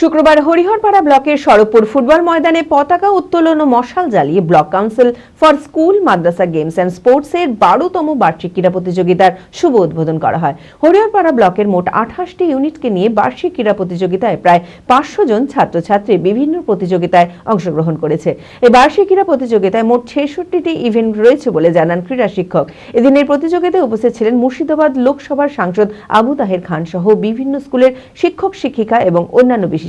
শুক্রবার হরিহরপাড়া ব্লকের সড়কপুর ফুটবল ময়দানে পতাকা উত্তোলন ও মশাল জ্বালিয়ে ব্লক কাউন্সিল ফর স্কুল, মাদ্রাসা গেমস অ্যান্ড স্পোর্টস এর বারোতম বার্ষিক ক্রীড়া প্রতিযোগিতার শুভ উদ্বোধন করা হয়। হরিহরপাড়া ব্লকের মোট আঠাশটি ইউনিটকে নিয়ে বার্ষিক ক্রীড়া প্রতিযোগিতায় প্রায় পাঁচশো জন ছাত্রছাত্রী বিভিন্ন প্রতিযোগিতায় অংশগ্রহণ করেছে। এই বার্ষিক ক্রীড়া প্রতিযোগিতায় মোট ছেষট্টিটি ইভেন্ট রয়েছে বলে জানান ক্রীড়া শিক্ষক। এদিনের প্রতিযোগিতায় উপস্থিত ছিলেন মুর্শিদাবাদ লোকসভার সাংসদ আবু তাহের খান সহ বিভিন্ন স্কুলের শিক্ষক, শিক্ষিকা এবং অন্যান্য বিশিষ্ট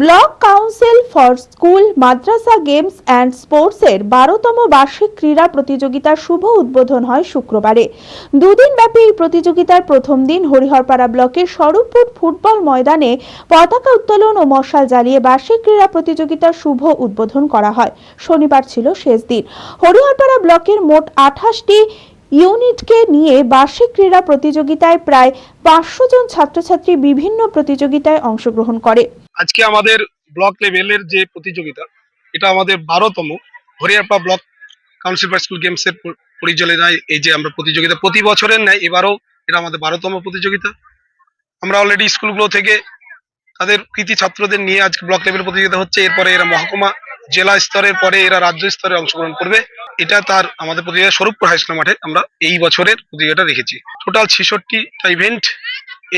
Block council for school, Madrasa games and স্পোর্টসের বারোতম বার্ষিক ক্রীড়া প্রতিযোগিতার শুভ উদ্বোধন হয় শুক্রবারে। দুদিন ব্যাপী এই প্রতিযোগিতার প্রথম দিন হরিহরপাড়া ব্লকের স্বরূপপুর ফুটবল ময়দানে পতাকা উত্তোলন ও মশাল জ্বালিয়ে বার্ষিক ক্রীড়া প্রতিযোগিতার শুভ উদ্বোধন করা হয়। শনিবার ছিল শেষ দিন। হরিহরপাড়া ব্লকের মোট আঠাশটি ইউনিটকে নিয়ে বার্ষিক ক্রীড়া প্রতিযোগিতায় প্রায় পাঁচশো জন ছাত্রছাত্রী বিভিন্ন প্রতিযোগিতায় অংশগ্রহণ করে। আজকে আমাদের ব্লক লেভেলের যে প্রতিযোগিতা, এটা আমাদের বারোতম হরিয়ারপা ব্লক কাউন্সিল স্কুল গেমস এর পরিচালনায় এই যে আমরা প্রতিযোগিতা প্রতি বছরের ন্যায় এবারও এটা আমাদের বারোতম প্রতিযোগিতা। আমরা অলরেডি স্কুলগুলো থেকে তাদের কৃতি ছাত্রদের নিয়ে আজকে ব্লক লেভেল প্রতিযোগিতা হচ্ছে। এরপরে এরা মহকুমা, জেলা স্তরের পরে এরা রাজ্য স্তরে অংশগ্রহণ করবে। এটা তার আমাদের প্রতিযোগিতা স্বরূপপুর হাই স্কুল মাঠে আমরা এই বছরের প্রতিযোগিতা রেখেছি। টোটাল ছেষট্টিটা ইভেন্ট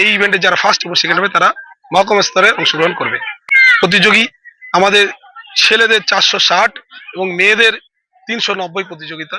এই ইভেন্টে যারা ফার্স্ট এবং সেকেন্ড হবে তারা মহকুমা স্তরে অংশগ্রহণ করবে। প্রতিযোগী আমাদের ছেলেদের চারশো ষাট এবং মেয়েদের তিনশো নব্বই প্রতিযোগিতা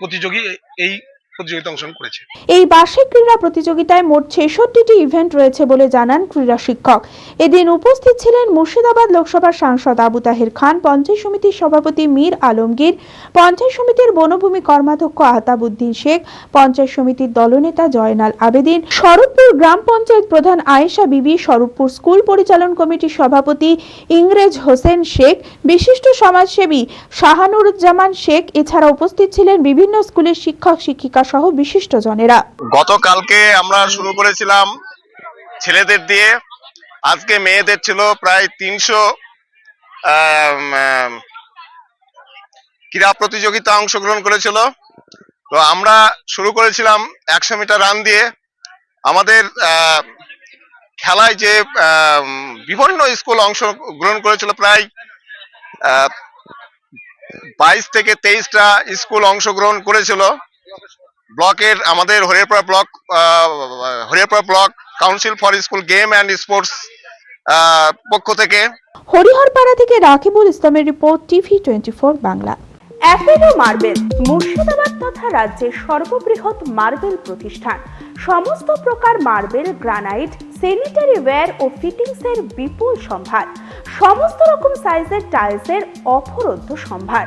প্রতিযোগী এই প্রতিযোগিতা অংশগ্রহণ করেছে। এই বার্ষিক ক্রীড়া প্রতিযোগিতায় মোট ছেষট্টিটি ইভেন্ট রয়েছে বলে জানান ক্রীড়া শিক্ষক। এদিন উপস্থিত ছিলেন মুর্শিদাবাদ লোকসভার সাংসদ আবু তাহের খান, পঞ্চায়েত সমিতির সভাপতি মীর আলমগীর, পঞ্চায়েত সমিতির বনভূমি কর্মাধ্যক্ষ আহতাবুদ্দিন শেখ, পঞ্চায়েত সমিতির দলনেতা জয়নাল আবেদিন, স্বরূপপুর গ্রাম পঞ্চায়েত প্রধান আয়েশা বিবি, স্বরূপপুর স্কুল পরিচালন কমিটির সভাপতি ইংরেজ হোসেন শেখ, বিশিষ্ট সমাজসেবী শাহানুরুজ্জামান শেখ, এছাড়া উপস্থিত ছিলেন বিভিন্ন স্কুলের শিক্ষক, শিক্ষিকা সহ বিশিষ্ট জনেরা গতকালকে আমরা শুরু করেছিলাম ছেলেদের দিয়ে। আজকে মেয়েদের ছিল প্রায় তিনশো ক্রীড়া প্রতিযোগিতা অংশগ্রহণ করেছিল। তো আমরা শুরু করেছিলাম একশো মিটার রান দিয়ে। আমাদের খেলায় যে বিভিন্ন স্কুল অংশগ্রহণ করেছিল প্রায় বাইশ থেকে তেইশটা স্কুল অংশগ্রহণ করেছিল। ব্লকের আমাদের Hariharpara block Hariharpara block council for school game and sports পক্ষ থেকে। হরিহরপাড়া থেকে রাকিবুল ইসলামের report, TV twenty four Bangla. Apollo marble, Murshidabad তথা রাজ্যের সর্ববৃহৎ মার্বেল প্রতিষ্ঠান। সমস্ত প্রকার মার্বেল, গ্রানাইট স্যানিটারি ওয়্যার ও ফিটিংসের বিপুল সম্ভার। সমস্ত রকম সাইজের টাইলসের অফরন্ত সম্ভার।